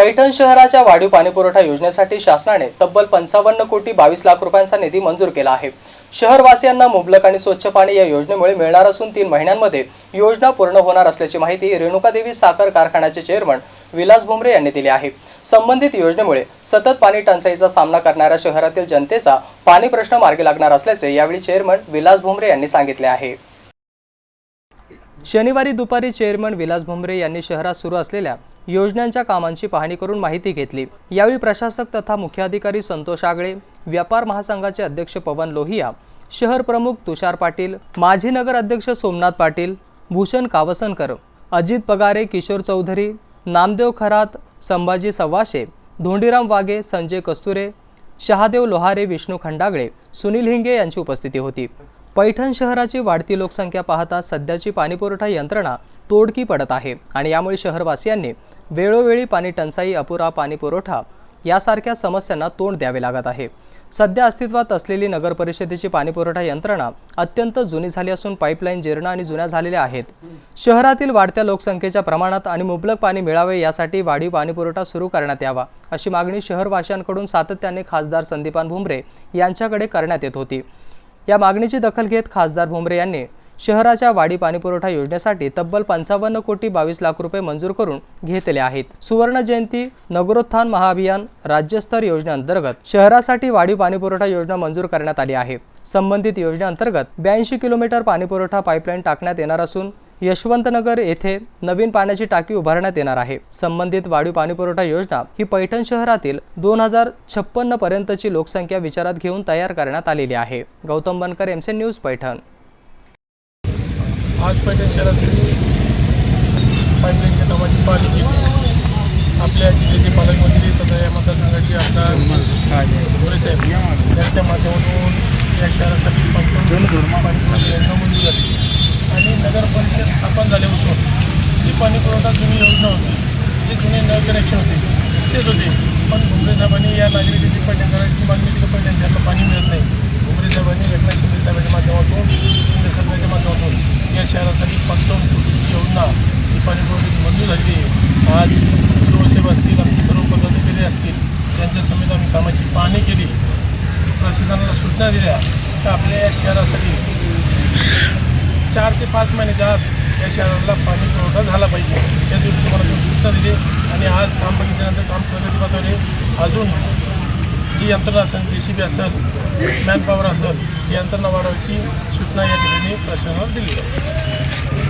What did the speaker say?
पैठण शहराच्या वाढीव पाणीपुरवठा योजनेसाठी शासनाने तब्बल पंचावन्न कोटी बावीस लाख रुपयांचा निधी मंजूर केला आहे. शहरवासियांना मुबलक आणि स्वच्छ पाणी या योजनेमुळे मिळणार असून तीन महिन्यांमध्ये योजना पूर्ण होणार असल्याची माहिती रेणुकादेवी साखर कारखान्याचे चेअरमन विलास भुमरे यांनी दिली आहे. संबंधित योजनेमुळे सतत पाणी टंचाईचा सामना करणाऱ्या शहरातील जनतेचा पाणी प्रश्न मार्गी लागणार असल्याचे यावेळी चेअरमन विलास भुमरे यांनी सांगितले आहे. शनिवारी दुपारी चेअरमन विलास भुमरे यांनी शहरात सुरू असलेल्या योजनांच्या कामांची पाहणी करून माहिती घेतली. यावेळी प्रशासक तथा मुख्याधिकारी संतोष आगळे व्यापार महासंघाचे अध्यक्ष पवन लोहिया शहर प्रमुख तुषार पाटील माजी नगर अध्यक्ष सोमनाथ पाटील भूषण कावसनकर अजित पगारे किशोर चौधरी नामदेव खरात संभाजी सव्वाशे धोंडीराम वाघे संजय कस्तुरे शहादेव लोहारे विष्णू खंडागळे सुनील हिंगे यांची उपस्थिती होती. पैठण शहराची वाढती लोकसंख्या पाहता सध्याची पाणीपुरवठा यंत्रणा तोडकी पडत आहे आणि यामुळे शहरवासियांनी वेळोवेळी पाणी टंचाई अपुरा पाणी पुरवठा यासारख्या समस्यांना तोंड द्यावे लागत आहे. सध्या अस्तित्वात असलेली नगर परिषदेची पाणीपुरवठा यंत्रणा अत्यंत जुनी झाली असून पाईपलाईन जीर्ण आणि जुन्या झालेल्या आहेत. शहरातील वाढत्या लोकसंख्येच्या प्रमाणात आणि मुबलक पाणी मिळावे यासाठी वाढीव पाणीपुरवठा सुरू करण्यात यावा अशी मागणी शहरवासियांकडून सातत्याने खासदार संदीपान भुमरे यांच्याकडे करण्यात येत होती. या मागणीची दखल घेत खासदार भुमरे यांनी शहराच्या वाढी पाणीपुरवठा योजनेसाठी तब्बल पंचावन्न कोटी बावीस लाख रुपये मंजूर करून घेतले आहेत. सुवर्ण जयंती नगरोत्थान महाअभियान राज्यस्तर योजनेअंतर्गत शहरासाठी वाढीव पाणीपुरवठा योजना मंजूर करण्यात आली आहे. संबंधित योजनेअंतर्गत ब्याऐंशी किलोमीटर पाणीपुरवठा पाईपलाईन टाकण्यात येणार असून यशवंतनगर येथे नवीन पाण्याची टाकी उभारण्यात येणार आहे. संबंधित वाढीव पाणीपुरवठा योजना ही पैठण शहरातील दोन हजार छप्पन्न पर्यंतची लोकसंख्या विचारात घेऊन तयार करण्यात आलेली आहे. गौतम बनकर एमसे न्यूज पैठण. आज पैठण शहरातील पाईपलाईनच्या कामाची पाहणी केली आपल्या जिल्ह्याचे पालकमंत्री तथा या मतदारसंघाचे आमदार गोरे साहेब यांच्या माध्यमातून या शहरासाठी पाणी योजना मंजूर झाली. आणि नगर परिषद स्थापन झाल्यापासून जी पाणी पुरवठा जुनी योजना होती जे जुने नळ कनेक्शन होते तेच होते. पण भुमरे साहेबांनी या नागरिकाची पैठण करायची मागणी केली पैठण पाणी मिळत नाही. साहेबांनी एकनाथ शिंदे साहेबांच्या माध्यमातून शिंदे सरकारच्या माध्यमातून या शहरासाठी पंचावन्न कोटीची योजना ही पाणी पुरवठ्याची आज सर्वसेव असतील आमचे सर्व पदाधिकारी असतील. त्यांच्या समेत आम्ही कामाची पाहणी केली. प्रशासनाला सूचना दिल्या तर आपल्या या शहरासाठी चार ते पाच महिन्याच्या आत या शहराला पाणी पुरवठा झाला पाहिजे. त्या दिवशी तुम्हाला सूचना दिली आणि आज काम बघितल्यानंतर काम प्रगती पाठवले अजून जी यंत्रणा असेल जे सी बी असेल मॅनपॉवर असेल ही यंत्रणा वाढवायची सूचना या ठिकाणी प्रशासनाला दिली. आहे